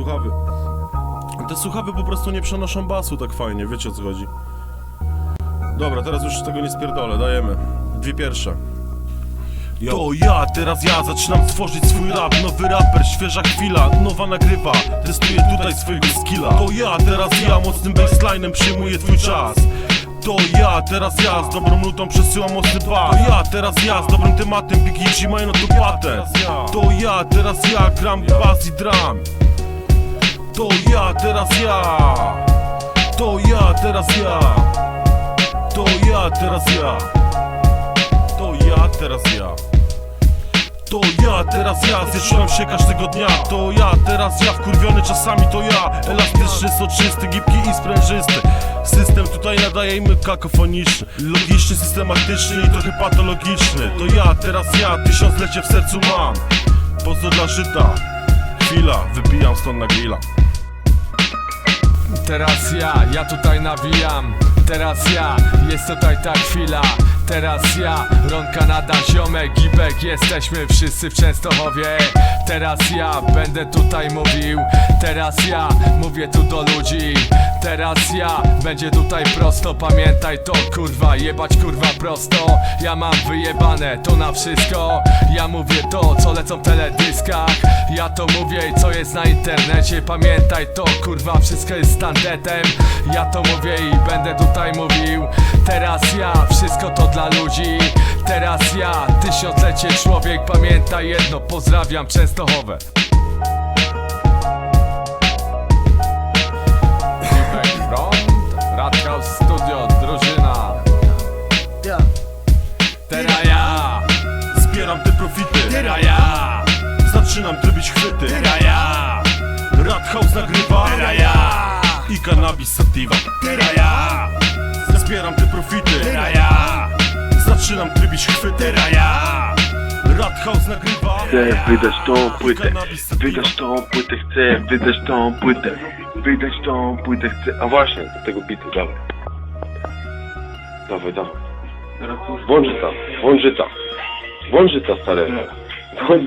słuchawy. Te słuchawy po prostu nie przenoszą basu tak fajnie, wiecie o co chodzi. Dobra, teraz już tego nie spierdolę, dajemy. Dwie pierwsze. To ja, teraz ja zaczynam tworzyć swój rap Nowy raper, świeża chwila, nowa nagrywa Testuję tutaj swojego skilla To ja, teraz ja, mocnym bassline'em przyjmuję twój czas to ja, teraz ja, z dobrą nutą przesyłam mocny To ja, teraz ja, z dobrym tematem, piki mają na to patę To ja, teraz ja, gram bas i drum To ja, teraz ja. To ja, teraz ja. To ja, teraz ja. To ja, teraz ja. To ja, teraz ja, zjeżdżam się każdego dnia. To ja, teraz ja, wkurwiony czasami to ja. Elastyczny, soczysty, gibki i sprężysty. System tutaj nadajemy kakofoniczny. Logiczny, systematyczny i trochę patologiczny. To ja, teraz ja, tysiąclecie w sercu mam. Pozdro dla żyta. Chwila, wypijam stąd na grilla Teraz ja, ja tutaj nawijam. Teraz ja, jest tutaj ta chwila Teraz ja, Ronka nada ziomek, Gibek Jesteśmy wszyscy w Częstochowie. Teraz ja, będę tutaj mówił Teraz ja, mówię tu do ludzi. Teraz ja, będzie tutaj prosto Pamiętaj to kurwa, jebać kurwa prosto. Ja mam wyjebane to na wszystko. Ja mówię to, co lecą w teledyskach. Ja to mówię i co jest na internecie. Pamiętaj to kurwa, wszystko jest standardem. Ja to mówię i będę tutaj mówił. Teraz ja, wszystko to dla ludzi. Teraz ja, tysiąclecie człowiek Pamiętaj jedno, pozdrawiam Częstochowę. Radhouse Studio, drużyna. Teraz ja, Zbieram te profity. Teraz ja, Zaczynam trybić chwyty. Teraz ja, Radhouse nagrywa. Teraz ja, I cannabis sativa. Teraz ja, Zbieram te profity. Ja, Zaczynam trybić chwyty teraz ja. Radhouse nagrywa Chcę wydać tą płytę, wydać tą płytę, chcę wydać tą płytę, wydać tą płytę, chcę... A właśnie, do tego bitu, dawaj. Dawaj, dawaj. Włączyca, włączyca, włączyca stary. Włącz